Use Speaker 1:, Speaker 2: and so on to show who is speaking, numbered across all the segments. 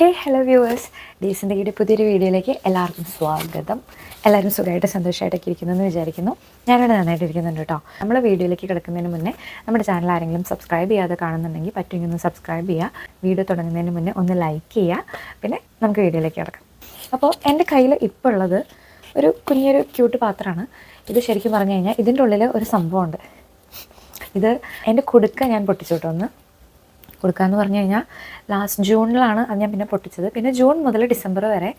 Speaker 1: ഹേ hello viewers ഡീസന്റെ പുതിയൊരു വീഡിയോയിലേക്ക് എല്ലാവർക്കും സ്വാഗതം. എല്ലാവരും സുഖമായിട്ട് സന്തോഷമായിട്ടൊക്കെ ഇരിക്കുന്നു എന്ന് വിചാരിക്കുന്നു. ഞാനിവിടെ നന്നായിട്ട് ഇരിക്കുന്നുണ്ട് കേട്ടോ. നമ്മൾ വീഡിയോയിലേക്ക് കിടക്കുന്നതിന് മുന്നേ നമ്മുടെ ചാനൽ ആരെങ്കിലും സബ്സ്ക്രൈബ് ചെയ്യാതെ കാണുന്നുണ്ടെങ്കിൽ പറ്റുമെങ്കിൽ ഒന്ന് സബ്സ്ക്രൈബ് ചെയ്യുക. വീഡിയോ തുടങ്ങുന്നതിന് മുന്നേ ഒന്ന് ലൈക്ക് ചെയ്യുക. പിന്നെ നമുക്ക് വീഡിയോയിലേക്ക് കിടക്കാം. അപ്പോൾ എന്റെ കയ്യിൽ ഇപ്പോൾ ഉള്ളത് ഒരു കുഞ്ഞൊരു ക്യൂട്ട് പാത്രമാണ്. ഇത് ശരിക്കും പറഞ്ഞു കഴിഞ്ഞാൽ ഇതിന്റെ ഉള്ളിൽ ഒരു സംഭവമുണ്ട്. ഇത് എന്റെ കുടുക്ക ഞാൻ പൊട്ടിച്ചു കേട്ടോ ഒന്ന് കൊടുക്കുക എന്ന് പറഞ്ഞു കഴിഞ്ഞാൽ ലാസ്റ്റ് ജൂണിലാണ് അത് ഞാൻ പിന്നെ പൊട്ടിച്ചത്. പിന്നെ ജൂൺ മുതൽ ഡിസംബർ വരെ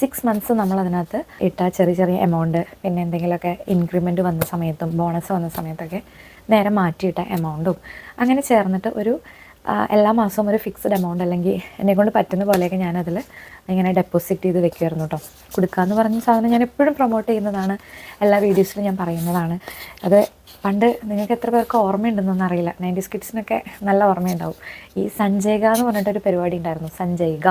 Speaker 1: സിക്സ് മന്ത്സ് നമ്മൾ അതിനകത്ത് ഇട്ട ചെറിയ ചെറിയ എമൗണ്ട് പിന്നെ എന്തെങ്കിലുമൊക്കെ ഇൻക്രിമെന്റ് വന്ന സമയത്തും ബോണസ് വന്ന സമയത്തൊക്കെ നേരെ മാറ്റിയിട്ട എമൗണ്ടും അങ്ങനെ ചേർന്നിട്ട് ഒരു എല്ലാ മാസവും ഒരു ഫിക്സ്ഡ് എമൗണ്ട് അല്ലെങ്കിൽ എന്നെക്കൊണ്ട് പറ്റുന്ന പോലെയൊക്കെ ഞാനതിൽ ഇങ്ങനെ ഡെപ്പോസിറ്റ് ചെയ്ത് വെക്കുമായിരുന്നു കേട്ടോ കൊടുക്കുക എന്ന് പറഞ്ഞ സാധനം ഞാൻ എപ്പോഴും പ്രൊമോട്ട് ചെയ്യുന്നതാണ് എല്ലാ വീഡിയോസിലും ഞാൻ പറയുന്നതാണ്. അത് പണ്ട് നിങ്ങൾക്ക് എത്ര പേർക്ക് ഓർമ്മയുണ്ടെന്നൊന്നും അറിയില്ല. നയന്റീസ് കിഡ്സിനൊക്കെ നല്ല ഓർമ്മയുണ്ടാവും. ഈ സഞ്ജയ്ക എന്ന് പറഞ്ഞിട്ടൊരു പരിപാടി ഉണ്ടായിരുന്നു. സഞ്ജയ്ക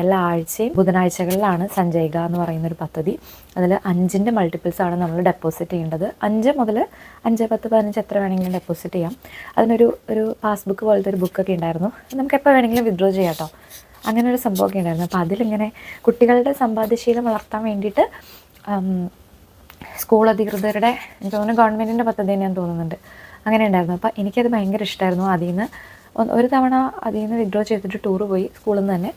Speaker 1: എല്ലാ ആഴ്ചയും ബുധനാഴ്ചകളിലാണ് സഞ്ജയ്ക എന്ന് പറയുന്ന ഒരു പദ്ധതി. അതിൽ അഞ്ചിന്റെ മൾട്ടിപ്പിൾസ് ആണ് നമ്മൾ ഡെപ്പോസിറ്റ് ചെയ്യേണ്ടത്. അഞ്ച് മുതൽ അഞ്ച് പത്ത് പതിനഞ്ച് എത്ര വേണമെങ്കിലും ഡെപ്പോസിറ്റ് ചെയ്യാം. അതിനൊരു ഒരു പാസ്ബുക്ക് പോലത്തെ ഒരു ബുക്കൊക്കെ ഉണ്ടായിരുന്നു. നമുക്ക് എപ്പോൾ വേണമെങ്കിലും വിഡ്രോ ചെയ്യാം കേട്ടോ. അങ്ങനെ ഒരു സംഭവമൊക്കെ ഉണ്ടായിരുന്നു. അപ്പോൾ അതിലിങ്ങനെ കുട്ടികളുടെ സമ്പാദ്യശീലം വളർത്താൻ വേണ്ടിയിട്ട് സ്കൂൾ അധികൃതരുടെ എനിക്ക് തോന്നുന്നു ഗവൺമെന്റിന്റെ പദ്ധതി തന്നെയാന്ന് തോന്നുന്നുണ്ട്. അങ്ങനെ ഉണ്ടായിരുന്നു. അപ്പോൾ എനിക്കത് ഭയങ്കര ഇഷ്ടമായിരുന്നു അതിൽ നിന്ന് ഒരു തവണ അതിൽ നിന്ന് വിഡ്രോ ചെയ്തിട്ട് ടൂറ് പോയി സ്കൂളിൽ നിന്ന് തന്നെ.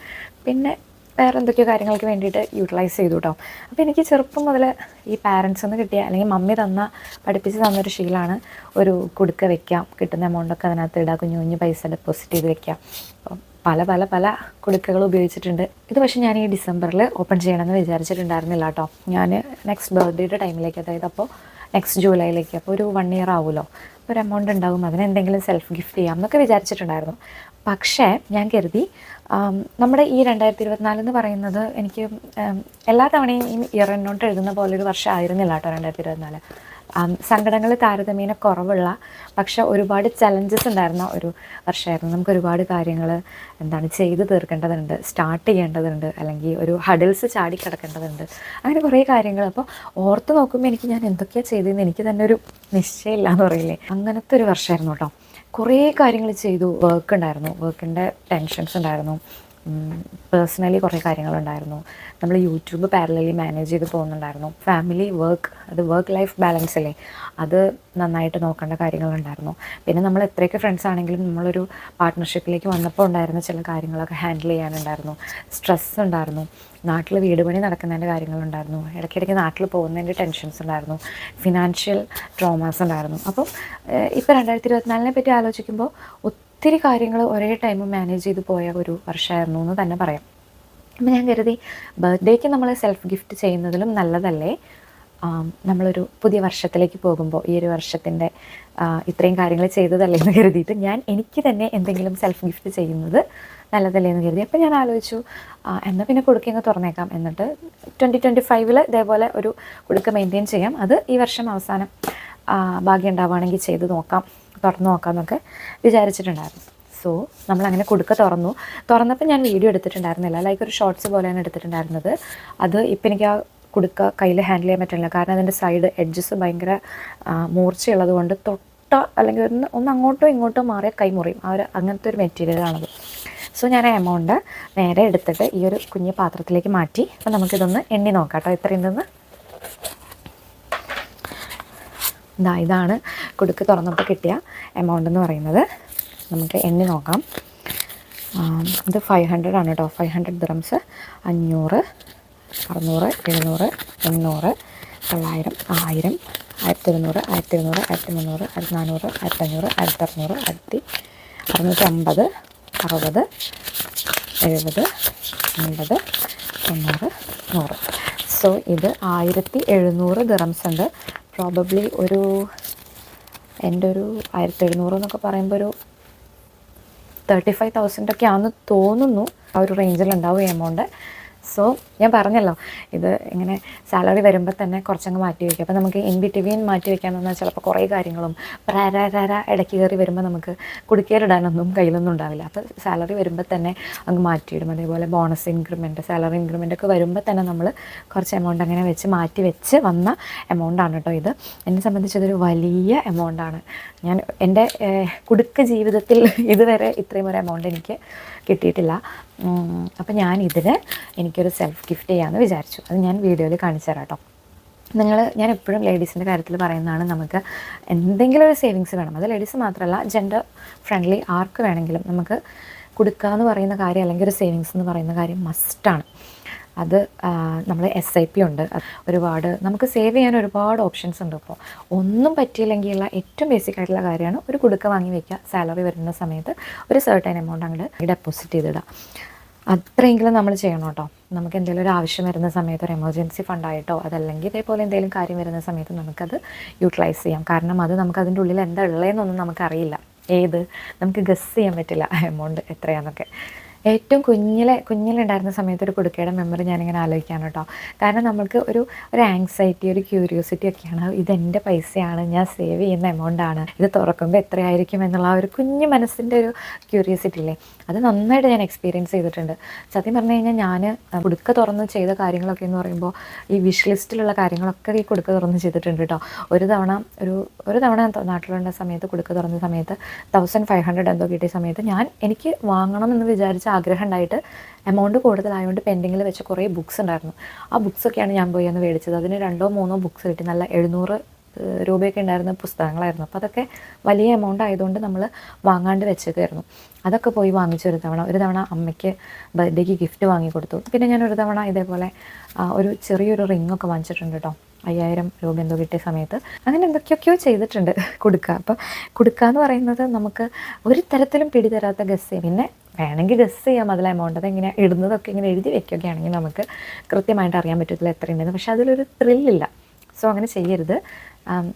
Speaker 1: പിന്നെ വേറെ എന്തൊക്കെയോ കാര്യങ്ങൾക്ക് വേണ്ടിയിട്ട് യൂട്ടിലൈസ് ചെയ്തു കേട്ടോ അപ്പോൾ എനിക്ക് ചെറുപ്പം മുതൽ ഈ പാരൻസ് നിന്ന് കിട്ടിയ അല്ലെങ്കിൽ മമ്മി തന്ന പഠിപ്പിച്ച് തന്നൊരു ശീലമാണ് ഒരു കുടുക്ക വെക്കാം. കിട്ടുന്ന എമൗണ്ടൊക്കെ അതിനകത്ത് ഇടുക കുഞ്ഞു കുഞ്ഞു പൈസ ഡെപ്പോസിറ്റ് ചെയ്ത് വെക്കാം. അപ്പം പല പല പല കുടുക്കകൾ ഉപയോഗിച്ചിട്ടുണ്ട്. ഇത് പക്ഷേ ഞാൻ ഈ ഡിസംബറിൽ ഓപ്പൺ ചെയ്യണമെന്ന് വിചാരിച്ചിട്ടുണ്ടായിരുന്നില്ല കേട്ടോ. ഞാൻ നെക്സ്റ്റ് ബർത്ത്ഡേയുടെ ടൈമിലേക്ക് അതായത് അപ്പോൾ നെക്സ്റ്റ് ജൂലൈയിലേക്ക് അപ്പോൾ ഒരു വൺ ഇയർ ആവുമല്ലോ. അപ്പോൾ ഒരു എമൗണ്ട് ഉണ്ടാകും അതിന് എന്തെങ്കിലും സെൽഫ് ഗിഫ്റ്റ് ചെയ്യാം എന്നൊക്കെ വിചാരിച്ചിട്ടുണ്ടായിരുന്നു. പക്ഷേ ഞാൻ കരുതി നമ്മുടെ ഈ രണ്ടായിരത്തി ഇരുപത്തിനാല് എന്ന് പറയുന്നത് എനിക്ക് എല്ലാ തവണയും ഈ ഇയർ എന്നോട്ട് എഴുതുന്ന പോലെ ഒരു വർഷം ആയിരുന്നില്ല കേട്ടോ രണ്ടായിരത്തി ഇരുപത്തിനാല് സങ്കടങ്ങൾ താരതമ്യേന കുറവുള്ള പക്ഷെ ഒരുപാട് ചലഞ്ചസ് ഉണ്ടായിരുന്ന ഒരു വർഷമായിരുന്നു നമുക്ക് ഒരുപാട് കാര്യങ്ങൾ എന്താണ് ചെയ്തു തീർക്കേണ്ടതുണ്ട് സ്റ്റാർട്ട് ചെയ്യേണ്ടതുണ്ട് അല്ലെങ്കിൽ ഒരു ഹഡിൽസ് ചാടി കിടക്കേണ്ടതുണ്ട്. അങ്ങനെ കുറേ കാര്യങ്ങൾ അപ്പോൾ ഓർത്ത് നോക്കുമ്പോൾ എനിക്ക് ഞാൻ എന്തൊക്കെയാണ് ചെയ്തതെന്ന് എനിക്ക് തന്നെ ഒരു നിശ്ചയമില്ല എന്ന് പറയില്ലേ. അങ്ങനത്തെ ഒരു വർഷമായിരുന്നു കേട്ടോ. കുറേ കാര്യങ്ങൾ ചെയ്തു. വർക്ക് ഉണ്ടായിരുന്നു. വർക്കിന്റെ ടെൻഷൻസ് ഉണ്ടായിരുന്നു. പേഴ്സണലി കുറേ കാര്യങ്ങളുണ്ടായിരുന്നു. നമ്മൾ യൂട്യൂബ് പാരലലി മാനേജ് ചെയ്ത് പോകുന്നുണ്ടായിരുന്നു. ഫാമിലി വർക്ക് അത് വർക്ക് ലൈഫ് ബാലൻസ് അല്ലേ? അത് നന്നായിട്ട് നോക്കേണ്ട കാര്യങ്ങളുണ്ടായിരുന്നു. പിന്നെ നമ്മൾ എത്രയൊക്കെ ഫ്രണ്ട്സ് ആണെങ്കിലും നമ്മളൊരു പാർട്ട്ണർഷിപ്പിലേക്ക് വന്നപ്പോൾ ഉണ്ടായിരുന്ന ചില കാര്യങ്ങളൊക്കെ ഹാൻഡിൽ ചെയ്യാനുണ്ടായിരുന്നു. സ്ട്രെസ് ഉണ്ടായിരുന്നു. നാട്ടിൽ വീട് പണി നടക്കുന്നതിന്റെ കാര്യങ്ങളുണ്ടായിരുന്നു. ഇടയ്ക്കിടയ്ക്ക് നാട്ടിൽ പോകുന്നതിന്റെ ടെൻഷൻസ് ഉണ്ടായിരുന്നു. ഫിനാൻഷ്യൽ ട്രോമാസ് ഉണ്ടായിരുന്നു. അപ്പം ഇപ്പോൾ രണ്ടായിരത്തി ഇരുപത്തിനാലിനെ പറ്റി ആലോചിക്കുമ്പോൾ ഒത്തിരി കാര്യങ്ങൾ ഒരേ ടൈം മാനേജ് ചെയ്ത് പോയ ഒരു വർഷമായിരുന്നു എന്ന് തന്നെ പറയാം. അപ്പം ഞാൻ കരുതി ബർത്ത്ഡേക്ക് നമ്മൾ സെൽഫ് ഗിഫ്റ്റ് ചെയ്യുന്നതിലും നല്ലതല്ലേ? നമ്മളൊരു പുതിയ വർഷത്തിലേക്ക് പോകുമ്പോൾ ഈ ഒരു വർഷത്തിന്റെ ഇത്രയും കാര്യങ്ങൾ ചെയ്തതല്ലേ എന്ന് കരുതിയിട്ട് ഞാൻ എനിക്ക് തന്നെ എന്തെങ്കിലും സെൽഫ് ഗിഫ്റ്റ് ചെയ്യുന്നത് നല്ലതല്ലേ എന്ന് കരുതി. അപ്പോൾ ഞാൻ ആലോചിച്ചു എന്നാൽ പിന്നെ കൊടുക്കങ്ങ് തുറന്നേക്കാം എന്നിട്ട് ട്വന്റി ട്വന്റി ഫൈവിൽ ഇതേപോലെ ഒരു കൊടുക്ക മെയിന്റെയിൻ ചെയ്യാം. അത് ഈ വർഷം അവസാനം ഭാഗ്യം ഉണ്ടാവുകയാണെങ്കിൽ ചെയ്ത് നോക്കാം. തുറന്ന് നോക്കാമെന്നൊക്കെ വിചാരിച്ചിട്ടുണ്ടായിരുന്നു. സോ നമ്മളങ്ങനെ കൊടുക്ക തുറന്നു. തുറന്നപ്പോൾ ഞാൻ വീഡിയോ എടുത്തിട്ടുണ്ടായിരുന്നില്ല. ലൈക്ക് ഒരു ഷോർട്സ് പോലെയാണ് എടുത്തിട്ടുണ്ടായിരുന്നത്. അത് ഇപ്പം എനിക്ക് ആ കുടുക്ക കയ്യിൽ ഹാൻഡിൽ ചെയ്യാൻ പറ്റില്ല കാരണം അതിന്റെ സൈഡ് എഡ്ജസ് ഭയങ്കര മൂർച്ചയുള്ളത് കൊണ്ട് തൊട്ട അല്ലെങ്കിൽ ഒന്ന് ഒന്ന് അങ്ങോട്ടോ ഇങ്ങോട്ടോ മാറിയ കൈ മുറിയും ആ ഒരു അങ്ങനത്തെ ഒരു മെറ്റീരിയലാണത് സോ ഞാൻ ആ എമൗണ്ട് നേരെ എടുത്തിട്ട് ഈ ഒരു കുഞ്ഞു പാത്രത്തിലേക്ക് മാറ്റി. അപ്പം നമുക്കിതൊന്ന് എണ്ണി നോക്കാം കേട്ടോ. എത്രയുണ്ടെന്ന്. ഇതാ ഇതാണ് കൊടുക്ക് തുറന്നപ്പോൾ കിട്ടിയ എമൗണ്ട് എന്ന് പറയുന്നത്. നമുക്ക് എണ്ണി നോക്കാം. ഇത് ഫൈവ് ഹൺഡ്രഡ് ആണ് കേട്ടോ ഫൈവ് ഹൺഡ്രഡ് ദ്രംസ് അഞ്ഞൂറ് അറുന്നൂറ് എഴുന്നൂറ് എണ്ണൂറ് തൊള്ളായിരം ആയിരം ആയിരത്തി ഇരുന്നൂറ് ആയിരത്തി ഇരുന്നൂറ് ആയിരത്തി മുന്നൂറ് ആയിരത്തി നാനൂറ് ആയിരത്തി അഞ്ഞൂറ് ആയിരത്തി അറുന്നൂറ് ആയിരത്തി അറുന്നൂറ്റി അമ്പത് അറുപത് എഴുപത് എൺപത് തൊണ്ണൂറ് നൂറ്. സോ ഇത് ആയിരത്തി എഴുന്നൂറ് ദിറംസ് ഉണ്ട്. പ്രോബബ്ലി ഒരു എന്റെ ഒരു ആയിരത്തി എഴുന്നൂറ് എന്നൊക്കെ പറയുമ്പോൾ ഒരു തേർട്ടി ഫൈവ് തൗസൻഡ് ഒക്കെ ആണെന്ന് തോന്നുന്നു. ആ ഒരു ഈ എമൗണ്ട് സോ ഞാൻ പറഞ്ഞല്ലോ ഇത് ഇങ്ങനെ സാലറി വരുമ്പോൾ തന്നെ കുറച്ചങ്ങ് മാറ്റി വയ്ക്കും. അപ്പോൾ നമുക്ക് എൻ ബി ടി ബിറ്റ്വീൻ മാറ്റി വയ്ക്കാൻ തന്നാൽ ചിലപ്പോൾ കുറേ കാര്യങ്ങളും പ്രാരാരാര ഇടയ്ക്ക് കയറി വരുമ്പോൾ നമുക്ക് കുടുക്കേറിടാനൊന്നും കയ്യിലൊന്നും ഉണ്ടാവില്ല. അപ്പോൾ സാലറി വരുമ്പോൾ തന്നെ അങ്ങ് മാറ്റിയിടും. അതേപോലെ ബോണസ് ഇൻക്രിമെന്റ് സാലറി ഇൻക്രിമെന്റ് ഒക്കെ വരുമ്പോൾ തന്നെ നമ്മൾ കുറച്ച് എമൗണ്ട് അങ്ങനെ വെച്ച് മാറ്റി വെച്ച് വന്ന എമൗണ്ടാണ് കേട്ടോ ഇത്. എന്നെ സംബന്ധിച്ച് ഇതൊരു വലിയ എമൗണ്ടാണ് ഞാൻ എന്റെ കുടുക്ക ജീവിതത്തിൽ ഇതുവരെ ഇത്രയും ഒരു എമൗണ്ട് എനിക്ക് കിട്ടിയിട്ടില്ല. അപ്പം ഞാൻ ഇതിൽ എനിക്കൊരു സെൽഫ് ഗിഫ്റ്റ് ചെയ്യാമെന്ന് വിചാരിച്ചു. അത് ഞാൻ വീഡിയോയിൽ കാണിച്ചു തരാം കേട്ടോ നിങ്ങൾ ഞാൻ എപ്പോഴും ലേഡീസിന്റെ കാര്യത്തിൽ പറയുന്നതാണ് നമുക്ക് എന്തെങ്കിലും ഒരു സേവിങ്സ് വേണം. അത് ലേഡീസ് മാത്രമല്ല ജെൻഡർ ഫ്രണ്ട്ലി ആർക്ക് വേണമെങ്കിലും നമുക്ക് കൊടുക്കുക എന്ന് പറയുന്ന കാര്യം അല്ലെങ്കിൽ ഒരു സേവിങ്സ് എന്ന് പറയുന്ന കാര്യം മസ്റ്റാണ് അത് നമ്മൾ എസ് ഐ പി ഉണ്ട്. ഒരുപാട് നമുക്ക് സേവ് ചെയ്യാൻ ഒരുപാട് ഓപ്ഷൻസ് ഉണ്ട് ഇപ്പോൾ ഒന്നും പറ്റിയില്ലെങ്കിലുള്ള ഏറ്റവും ബേസിക് ആയിട്ടുള്ള കാര്യമാണ് ഒരു കുടുക്ക വാങ്ങി വെക്കുക. സാലറി വരുന്ന സമയത്ത് ഒരു സർട്ടൈൻ എമൗണ്ട് അങ്ങോട്ട് ഡെപ്പോസിറ്റ് ചെയ്തിടുക. അത്രയെങ്കിലും നമ്മൾ ചെയ്യണം കേട്ടോ. നമുക്ക് എന്തെങ്കിലും ഒരു ആവശ്യം വരുന്ന സമയത്ത് ഒരു എമർജൻസി ഫണ്ടായിട്ടോ അതല്ലെങ്കിൽ ഇതേപോലെ എന്തെങ്കിലും കാര്യം വരുന്ന സമയത്ത് നമുക്കത് യൂട്ടിലൈസ് ചെയ്യാം. കാരണം അത് നമുക്ക് അതിന്റെ ഉള്ളിൽ എന്താ ഉള്ളതെന്നൊന്നും നമുക്കറിയില്ല. ഏത്? നമുക്ക് ഗസ് ചെയ്യാൻ പറ്റില്ല. എമൗണ്ട് എത്രയാണെന്നൊക്കെ ഏറ്റവും കുഞ്ഞിലെ കുഞ്ഞിലുണ്ടായിരുന്ന സമയത്ത് ഒരു കുടുക്കയുടെ മെമ്മറി ഞാനിങ്ങനെ ആലോചിക്കാണ് കേട്ടോ. കാരണം നമ്മൾക്ക് ഒരു ഒരു ആങ്സൈറ്റി ഒരു ക്യൂരിയോസിറ്റി ഒക്കെയാണ്. ഇതെന്റെ പൈസയാണ് ഞാൻ സേവ് ചെയ്യുന്ന എമൗണ്ട് ആണ്. ഇത് തുറക്കുമ്പോൾ എത്രയായിരിക്കും എന്നുള്ള ഒരു കുഞ്ഞു മനസ്സിന്റെ ഒരു ക്യൂരിയോസിറ്റി ഇല്ലേ? അത് നന്നായിട്ട് ഞാൻ എക്സ്പീരിയൻസ് ചെയ്തിട്ടുണ്ട്. സത്യം പറഞ്ഞു കഴിഞ്ഞാൽ ഞാൻ കുടുക്ക തുറന്ന് ചെയ്ത കാര്യങ്ങളൊക്കെ എന്ന് പറയുമ്പോൾ ഈ വിഷ് ലിസ്റ്റിലുള്ള കാര്യങ്ങളൊക്കെ ഈ കുടുക്ക തുറന്ന് ചെയ്തിട്ടുണ്ട് കേട്ടോ. ഒരു തവണ ഒരു ഒരു തവണ നാട്ടിലുള്ള സമയത്ത് കുടുക്ക തുറന്ന സമയത്ത് തൗസൻഡ് ഫൈവ് ഹൺഡ്രഡ് എന്തോ കിട്ടിയ സമയത്ത് ഞാൻ എനിക്ക് വാങ്ങണം എന്ന് വിചാരിച്ച ആഗ്രഹം ഉണ്ടായിട്ട് എമൗണ്ട് കൂടുതലായതുകൊണ്ട് പെൻഡിങ്ങിൽ വെച്ച കുറേ ബുക്ക്സ് ഉണ്ടായിരുന്നു. ആ ബുക്സൊക്കെയാണ് ഞാൻ പോയി അന്ന് മേടിച്ചത്. അതിന് രണ്ടോ മൂന്നോ ബുക്ക്സ് കിട്ടി. നല്ല എഴുന്നൂറ് രൂപയൊക്കെ ഉണ്ടായിരുന്ന പുസ്തകങ്ങളായിരുന്നു. അപ്പോൾ അതൊക്കെ വലിയ എമൗണ്ട് ആയതുകൊണ്ട് നമ്മൾ വാങ്ങാണ്ട് വെച്ചേക്കായിരുന്നു അതൊക്കെ പോയി വാങ്ങിച്ചു ഒരു തവണ. ഒരു തവണ അമ്മയ്ക്ക് ബർത്ത്ഡേക്ക് ഗിഫ്റ്റ് വാങ്ങി കൊടുത്തു. പിന്നെ ഞാൻ ഒരു തവണ ഇതേപോലെ ഒരു ചെറിയൊരു റിംഗ് ഒക്കെ വാങ്ങിച്ചിട്ടുണ്ട് കേട്ടോ അയ്യായിരം രൂപ എന്തോ കിട്ടിയ സമയത്ത്. അങ്ങനെ എന്തൊക്കെയൊക്കെയോ ചെയ്തിട്ടുണ്ട് കൊടുക്കുക അപ്പോൾ കൊടുക്കുക എന്ന് പറയുന്നത് നമുക്ക് ഒരു തരത്തിലും പിടിതരാത്ത ഗസ്സേ പിന്നെ വേണമെങ്കിൽ ഗസ് ചെയ്യാം അതിലെ എമൗണ്ട് അതെങ്ങനെ ഇടുന്നതൊക്കെ ഇങ്ങനെ എഴുതി വെക്കുകയൊക്കെ ആണെങ്കിൽ നമുക്ക് കൃത്യമായിട്ട് അറിയാൻ പറ്റത്തില്ല എത്രയുണ്ടെന്ന്. പക്ഷേ അതിലൊരു ത്രില്ലില്ല സോ അങ്ങനെ ചെയ്യരുത്.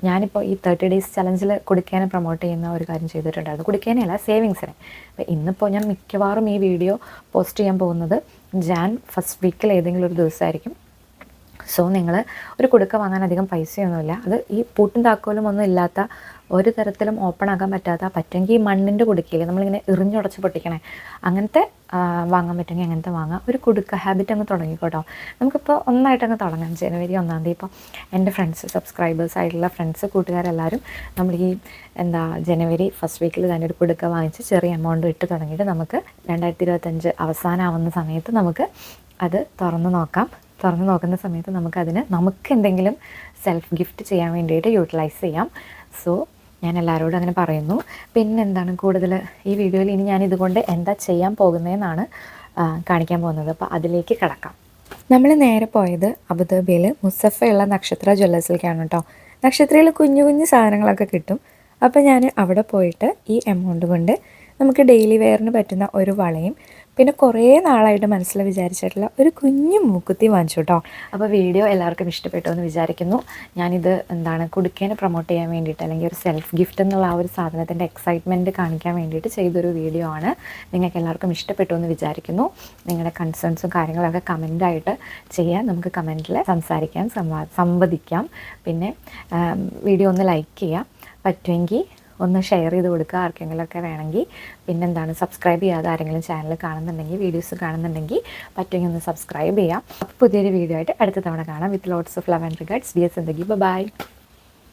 Speaker 1: ഞാനിപ്പോൾ ഈ തേർട്ടി ഡേയ്സ് ചലഞ്ചിൽ കുടിക്കാനെ പ്രൊമോട്ട് ചെയ്യുന്ന ഒരു കാര്യം ചെയ്തിട്ടുണ്ടായിരുന്നു. കുടിക്കാനല്ല സേവിങ്സിനെ. അപ്പോൾ ഇന്നിപ്പോൾ ഞാൻ മിക്കവാറും ഈ വീഡിയോ പോസ്റ്റ് ചെയ്യാൻ പോകുന്നത് ജാൻ ഫസ്റ്റ് വീക്കിൽ ഏതെങ്കിലും ഒരു ദിവസമായിരിക്കും. സോ നിങ്ങൾ ഒരു കുടുക്ക വാങ്ങാൻ അധികം പൈസയൊന്നുമില്ല. അത് ഈ പൂട്ടും താക്കോലും ഒന്നും ഇല്ലാത്ത ഒരു തരത്തിലും ഓപ്പൺ ആക്കാൻ പറ്റാത്ത പറ്റുമെങ്കിൽ മണ്ണിന്റെ കുടുക്കയില്ലേ നമ്മളിങ്ങനെ എറിഞ്ഞുടച്ച് പൊട്ടിക്കണേ. അങ്ങനത്തെ വാങ്ങാൻ പറ്റുമെങ്കിൽ അങ്ങനത്തെ വാങ്ങാം. ഒരു കുടുക്ക ഹാബിറ്റ് അങ്ങ് തുടങ്ങിക്കോട്ടോ. നമുക്കിപ്പോൾ ഒന്നായിട്ട് അങ്ങ് തുടങ്ങാം. ജനുവരി ഒന്നാം തീയതി ഇപ്പോൾ എന്റെ ഫ്രണ്ട്സ് സബ്സ്ക്രൈബേഴ്സ് ആയിട്ടുള്ള ഫ്രണ്ട്സ് കൂട്ടുകാരെല്ലാവരും നമ്മൾ ഈ എന്താ ജനുവരി ഫസ്റ്റ് വീക്കിൽ തന്നെ ഒരു കുടുക്ക വാങ്ങിച്ച് ചെറിയ എമൗണ്ട് ഇട്ട് തുടങ്ങിയിട്ട് നമുക്ക് രണ്ടായിരത്തി ഇരുപത്തഞ്ച് അവസാനമാവുന്ന സമയത്ത് നമുക്ക് അത് തുറന്ന് നോക്കാം. തുറന്ന് നോക്കുന്ന സമയത്ത് നമുക്കതിന് നമുക്ക് എന്തെങ്കിലും സെൽഫ് ഗിഫ്റ്റ് ചെയ്യാൻ വേണ്ടിയിട്ട് യൂട്ടിലൈസ് ചെയ്യാം. സോ ഞാൻ എല്ലാവരോടും അങ്ങനെ പറയുന്നു. പിന്നെ എന്താണ് കൂടുതൽ? ഈ വീഡിയോയിൽ ഇനി ഞാൻ ഇതുകൊണ്ട് എന്താ ചെയ്യാൻ പോകുന്നതെന്നാണ് കാണിക്കാൻ പോകുന്നത്. അപ്പോൾ അതിലേക്ക് കിടക്കാം. നമ്മൾ നേരെ പോയത് അബുദാബിയിൽ മുസഫയുള്ള നക്ഷത്ര ജ്വല്ലേഴ്സിലേക്കാണ് കേട്ടോ. നക്ഷത്രയിൽ കുഞ്ഞു കുഞ്ഞു സാധനങ്ങളൊക്കെ കിട്ടും. അപ്പോൾ ഞാൻ അവിടെ പോയിട്ട് ഈ എമൗണ്ട് കൊണ്ട് നമുക്ക് ഡെയിലി വെയറിന് പറ്റുന്ന ഒരു വളയും പിന്നെ കുറേ നാളായിട്ട് മനസ്സിൽ വിചാരിച്ചിട്ടുള്ള ഒരു കുഞ്ഞു മൂക്കുത്തി വാങ്ങിച്ചു കേട്ടോ അപ്പോൾ വീഡിയോ എല്ലാവർക്കും ഇഷ്ടപ്പെട്ടു എന്ന് വിചാരിക്കുന്നു. ഞാനിത് എന്താണ് കുടുക്കേനെ പ്രൊമോട്ട് ചെയ്യാൻ വേണ്ടിയിട്ട് അല്ലെങ്കിൽ ഒരു സെൽഫ് ഗിഫ്റ്റ് എന്നുള്ള ആ ഒരു സാധനത്തിന്റെ എക്സൈറ്റ്മെന്റ് കാണിക്കാൻ വേണ്ടിയിട്ട് ചെയ്തൊരു വീഡിയോ ആണ്. നിങ്ങൾക്ക് എല്ലാവർക്കും ഇഷ്ടപ്പെട്ടു എന്ന് വിചാരിക്കുന്നു. നിങ്ങളുടെ കൺസേൺസും കാര്യങ്ങളൊക്കെ കമന്റായിട്ട് ചെയ്യാൻ നമുക്ക് കമന്റിൽ സംസാരിക്കാം സംവാ സംവദിക്കാം. പിന്നെ വീഡിയോ ഒന്ന് ലൈക്ക് ചെയ്യാം. പറ്റുമെങ്കിൽ ഒന്ന് ഷെയർ ചെയ്ത് കൊടുക്കുക. ആർക്കെങ്കിലുമൊക്കെ വേണമെങ്കിൽ പിന്നെന്താണ് സബ്സ്ക്രൈബ് ചെയ്യാതെ ആരെങ്കിലും ചാനൽ കാണുന്നുണ്ടെങ്കിൽ വീഡിയോസ് കാണുന്നുണ്ടെങ്കിൽ പറ്റുമെങ്കിൽ ഒന്ന് സബ്സ്ക്രൈബ് ചെയ്യാം. അപ്പോൾ പുതിയൊരു വീഡിയോ ആയിട്ട് അടുത്ത തവണ കാണാം. With lots of love and regards dear Zindagi bye